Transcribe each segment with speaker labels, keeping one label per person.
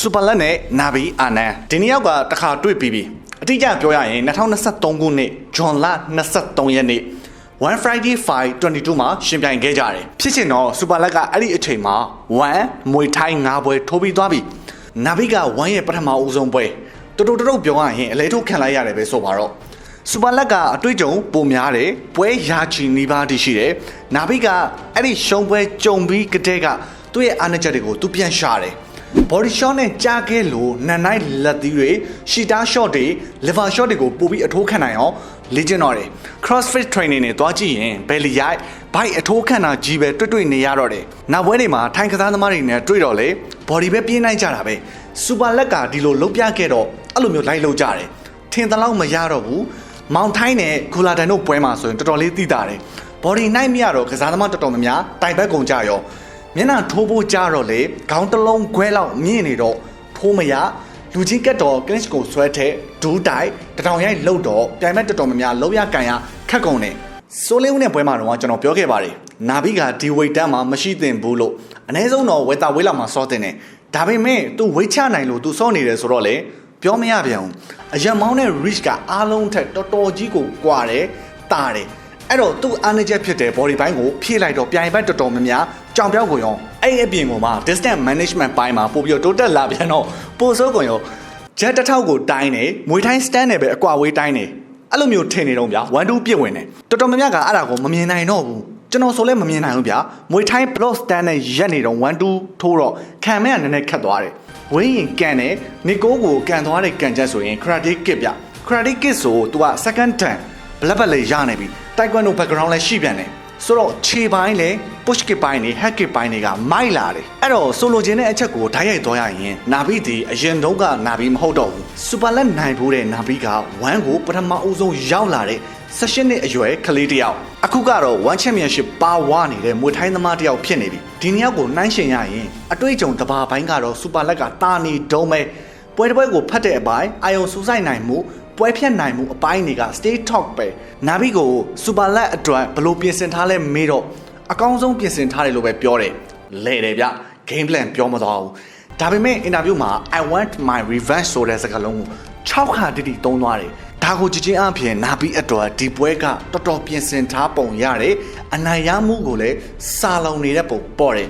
Speaker 1: စူပါလက်နဲ့နာဘီအာနန်ဒီနှစ်ယောက်ကတစ်ခါတွေ့ပြီးပြီအတိအကျပြောရရင်2023ခုနှစ်ဇွန်လ23ရက်နေ့ One Friday 522မှာရှင်ပြိုင်ခဲ့ကြတယ်ဖြစ်ချင်တော့စူပါလက်ကအဲ့ဒီအချိန်မှာ1မွေထိုင်း9ပွဲထိုးပြီးသွားပြီနာဘီက1ရဲ့ပထမအဦးဆုံးပွဲတူတူတူပြောရရင်အလဲထုတ်ခံလိုက်ရတယ်ပဲဆိုပါတော့စူပါလက်ကအတွေ့အကြုံပုံများတယ်ပွဲရာချီနီးပါးတည်ရှိတယ်နာဘီကအဲ့ဒီရှုံးပွဲကြုံပြီးကတဲ့ကသူ့ရဲ့အားနည်းချက်တွေကိုသူပြန်ရှာတယ် body shot နဲ့ကြားခဲလို့နန်နိုင်လက်သီးတွေရှီတာ shot တွေ liver shot တွေကိုပို့ပြီးအထိုးခံနိုင်အောင်လေ့ကျင့်တော့တယ် crossfit training နဲ့တွားကြည့်ရင် belly ရိုက် bike အထိုးခံတာကြီးပဲတွေ့တွေ့နေရတော့တယ်နောက်ပွဲတွေမှာထိုင်ကစားသမားတွေနဲ့တွေ့တော့လေ body ပဲပြင်းနိုင်ကြတာပဲ super လက်ကဒီလိုလုတ်ပြခဲ့တော့အဲ့လိုမျိုးလိုက်လုတ်ကြတယ်ထင်သလောက်မရတော့ဘူးမောင်ထိုင်းနဲ့ဂူလာတန်တို့ပွဲမှာဆိုရင်တော်တော်လေးသိတာတယ် body နိုင်မရတော့ကစားသမားတော်တော်များများတိုင်ဘက်ကုန်ကြရော မျက်နှာထိုးဖို့ကြတော့လေခေါင်းတစ်လုံးခွဲလောက်မြင့်နေတော့ထိုးမရလူကြီးကတ်တော့ clinch ကိုဆွဲတဲ့ဒူးတိုင်တထောင်ရိုက်လှုပ်တော့ပြိုင်မဲ့တော်တော်များများလုံးရကန်ရခက်ကုန်တယ်စိုးလေးဦးနဲ့ပွဲမှာတော့ကျွန်တော်ပြောခဲ့ပါတယ်နာဘီကဒီဝိတ်တန်းမှာမရှိသင့်ဘူးလို့အ ਨੇ ဆုံးတော့ဝေတာဝေးလောက်မှာစောတင်တယ်ဒါပေမဲ့ तू ဝိတ်ချနိုင်လို့ तू စောနေတယ်ဆိုတော့လေပြောမရပြန်ဘူးအရက်မောင်းတဲ့ reach ကအားလုံးထက်တော်တော်ကြီးကိုကွာတယ်တာတယ် အဲ့တော့သူ့အားနည်းချက်ဖြစ်တဲ့ body ဘိုင်းကိုဖြည့်လိုက်တော့ပြိုင်ဘက်တော်တော်များများ ကြောင်ပြောက်ကိုရောအဲ့အပြင်ကိုမှ distance management ဘိုင်းမှာပို့ပြီးတော့တိုးတက်လာပြန်တော့ပိုဆိုးကုန်ရော jet တစ်ထောက်ကိုတိုင်းနေမွေထိုင်း stand နဲ့ပဲအကွာဝေးတိုင်းနေအဲ့လိုမျိုးထင်နေတော့ဗျာ1 2ပြစ်ဝင်နေတော်တော်များများကအဲ့ဒါကိုမမြင်နိုင်တော့ဘူးကျွန်တော်ဆိုလည်းမမြင်နိုင်ဘူးဗျာမွေထိုင်း block stand နဲ့ရက်နေတော့1 2ထိုးတော့ခံမဲ့ကနည်းနည်းခတ်သွားတယ်ဝင်းရင်ကန်တယ်နီကိုကိုကန်သွားတဲ့ကန်ချက်ဆိုရင် karate kick ဗျ karate kick ဆို तू က second turn ဘလက်ဘက်လေးရနေပြီတိုက်ကွမ်တို့ background လည်းရှိပြန်တယ် ဆိုတော့ခြေပိုင်းလည်း push kick ပိုင်းနေ head kick ပိုင်းတွေကမိုက်လာတယ်အဲ့တော့ဆိုလိုချင်တဲ့အချက်ကိုဓာတ်ရိုက်သွားရရင်နာဘီဒီအရင်တုန်းကနာဘီမဟုတ်တော့ဘူးစူပါလက်နိုင်ဖို့တဲ့နာဘီက1ကိုပထမအဦးဆုံးရောက်လာတဲ့ session နဲ့အရွယ်ကလေးတစ်ယောက်အခုကတော့ one championship ပါဝါနေတဲ့မွေထိုင်းသမားတစ်ယောက်ဖြစ်နေပြီဒီနှစ်ယောက်ကိုနှိုင်းယှဉ်ရရင်အတွေ့အကြုံတစ်ပါးပိုင်းကတော့စူပါလက်ကတာနေတုံးပဲပွဲတစ်ပွဲကိုဖတ်တဲ့အပိုင်းအာယုံစူးစိုက်နိုင်မှု ပွဲဖြတ်နိုင်မှုအပိုင်းတွေက stay talk ပဲနာဘီကိုစူပါလက်အတွက်ဘယ်လိုပြင်ဆင်ထားလဲမေးတော့အကောင်းဆုံးပြင်ဆင်ထားတယ်လို့ပဲပြောတယ်လဲတယ်ဗျ game plan ပြောမသွားဘူးဒါပေမဲ့အင်တာဗျူးမှာ I want my revenge ဆိုတဲ့စကားလုံးကို6ခါတိတိသုံးသွားတယ်ဒါကိုကြည်ချင်းအဖြစ်နာဘီအတွက်ဒီပွဲကတော်တော်ပြင်ဆင်ထားပုံရတယ်အနိုင်ရမှုကိုလည်းစာလောင်နေတဲ့ပုံပေါ်တယ်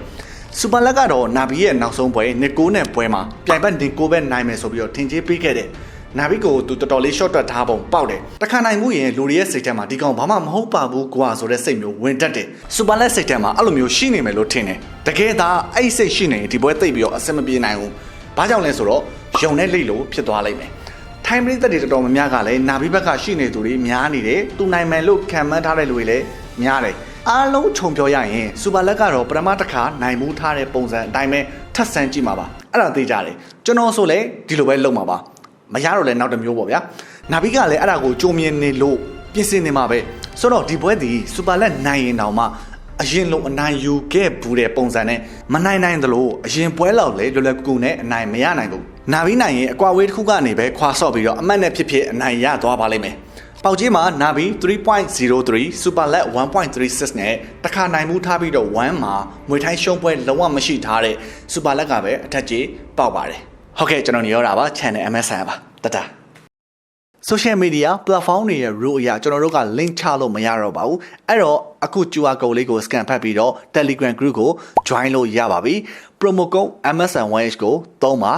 Speaker 1: စူပါလက်ကတော့နာဘီရဲ့နောက်ဆုံးပွဲနစ်ကိုနဲ့ပွဲမှာပြိုင်ဘက်နစ်ကိုပဲနိုင်မယ်ဆိုပြီးတော့ထင်ကြီးပေးခဲ့တယ် နာဘီကိုသူတော်တော်လေး short တွက်ထားပုံပေါက်တယ်တခါနိုင်မှုရင်လူတွေရဲ့စိတ်ထဲမှာဒီကောင်ဘာမှမဟုတ်ပါဘူးကွာဆိုတဲ့စိတ်မျိုးဝင်တတ်တယ်စူပါလက်စိတ်ထဲမှာအဲ့လိုမျိုးရှိနေမယ်လို့ထင်တယ်တကယ်ဒါအဲ့ဒီစိတ်ရှိနေရင်ဒီပွဲသိပ်ပြီးတော့အဆင်မပြေနိုင်ဘူးဘာကြောင့်လဲဆိုတော့ယုံနဲ့လိတ်လို့ဖြစ်သွားလိမ့်မယ်ထိုင်းပရိသတ်တွေတော်တော်များများကလည်းနာဘီဘက်ကရှိနေသူတွေများနေတယ်သူနိုင်မယ်လို့ခံမှန်းထားတဲ့လူတွေလည်းများတယ်အားလုံးခြုံပြောရရင်စူပါလက်ကတော့ပထမတစ်ခါနိုင်မှုထားတဲ့ပုံစံအတိုင်းပဲထပ်ဆန်းကြည့်မှာပါအဲ့ဒါသိကြတယ်ကျွန်တော်ဆိုလည်းဒီလိုပဲလုပ်မှာပါ မရတော့လည်းနောက်တစ်မျိုးပေါ့ဗျာနာဘီကလည်းအဲ့ဒါကိုကြိုမြင်နေလို့ပြင်ဆင်နေမှာပဲဆိုတော့ဒီပွဲဒီစူပါလက်နိုင်ရင်တောင်မှအရင်လုံးအနိုင်ယူခဲ့ဘူးတဲ့ပုံစံနဲ့မနိုင်နိုင်သလိုအရင်ပွဲလောက်လေလွယ်လွယ်ကူကူနဲ့အနိုင်မရနိုင်ဘူးနာဘီနိုင်ရင်အကွာဝေးတစ်ခုကနေပဲခွာဆော့ပြီးတော့အမှတ်နဲ့ဖြစ်ဖြစ်အနိုင်ရသွားပါလိမ့်မယ်ပေါက်ကြီးမှာနာဘီ3.03 Super Let 1.36နဲ့တခါနိုင်မှုထားပြီးတော့1မှာမွေထိုင်းရှုံးပွဲလုံးဝမရှိထားတဲ့ Super Let ကပဲအထက်ကြီးပေါက်ပါတယ် ဟုတ်ကဲ့ကျွန်တော်ညရောတာပါ channel MSN ပါတတ social media platform တွေရဲ့ rule အရကျွန်တော်တို့က link ချလို့မရတော့ပါဘူးအဲ့တော့အခု QR code လေးကို scan ဖတ်ပြီးတော့ Telegram group ကို join လို့ရပါပြီ promo code MSN1H ကိုသုံးပါ